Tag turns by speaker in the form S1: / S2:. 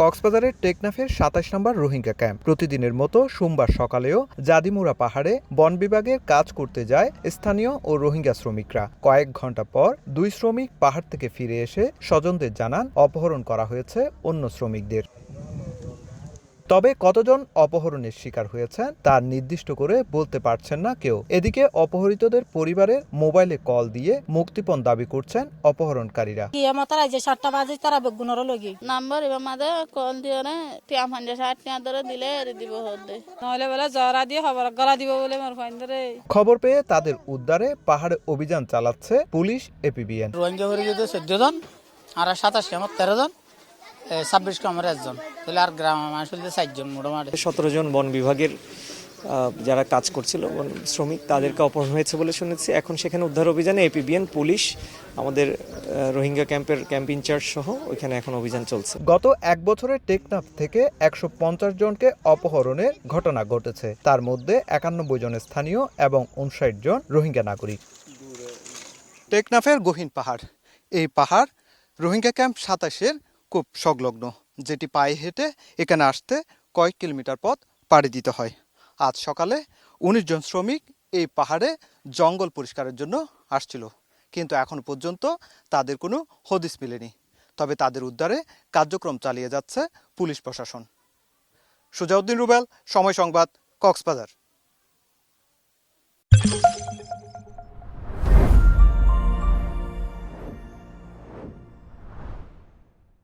S1: কক্সবাজারের টেকনাফের সাতাশ নম্বর রোহিঙ্গা ক্যাম্প। প্রতিদিনের মতো সোমবার সকালেও জাদিমুরা পাহাড়ে বন বিভাগের কাজ করতে যায় স্থানীয় ও রোহিঙ্গা শ্রমিকরা। কয়েক ঘণ্টা পর দুই শ্রমিক পাহাড় থেকে ফিরে এসে স্বজনদের জানান, অপহরণ করা হয়েছে অন্য শ্রমিকদের। তবে কতজন অপহরণের শিকার হয়েছেন তা নির্দিষ্ট করে বলতে পারছেন না কেউ। এদিকে অপহৃতদের পরিবারের মোবাইলে কল দিয়ে মুক্তিপণ দাবি করছেন অপহরণকারীরা।
S2: কি আমার তারা যে সাতটা বাজে তারা বেগুনের লগি।
S3: নাম্বার এবার মাঝে কল দিয়ে নে টিয়া ফান্ডে ষাট টিয়া ধরে দিলে এর দিব
S2: নহলে বলে জরা দিয়ে খবর গলা দিব বলে মোর
S1: খবর পেয়ে তাদের উদ্ধারে পাহাড়ে অভিযান চালাচ্ছে পুলিশ এপিবিএন।
S4: রোহিঙ্গা হয়ে গেছে চোদ্দ জন আর সাতাশ আমার তেরো জন। ছাব্বিশ আমার একজন। তাহলে আর গ্রাম মানুষ হলে চারজন মোটামুটি।
S5: সতেরো জন বন বিভাগের যারা কাজ করছিল বন শ্রমিক তাদেরকে অপহরণ হয়েছে বলে শুনেছি। এখন সেখানে উদ্ধার অভিযানে এপিবিএন পুলিশ আমাদের রোহিঙ্গা ক্যাম্পের ক্যাম্প ইনচার্জ সহ ওইখানে এখন অভিযান চলছে।
S1: গত এক বছরে টেকনাফ থেকে একশো পঞ্চাশ জনকে অপহরণের ঘটনা ঘটেছে। তার মধ্যে একানব্বই জন স্থানীয় এবং উনষাট জন রোহিঙ্গা নাগরিক। টেকনাফের গহীন পাহাড়। এই পাহাড় রোহিঙ্গা ক্যাম্প সাতাশের খুব সংলগ্ন, যেটি পায়ে হেঁটে এখানে আসতে কয়েক কিলোমিটার পথ পাড়ি দিতে হয়। আজ সকালে উনিশ জন শ্রমিক এই পাহাড়ে জঙ্গল পরিষ্কারের জন্য আসছিল, কিন্তু এখন পর্যন্ত তাদের কোনো হদিস মেলেনি। তবে তাদের উদ্ধারে কার্যক্রম চালিয়ে যাচ্ছে পুলিশ প্রশাসন। সুজাউদ্দিন রুবেল, সময় সংবাদ, কক্সবাজার।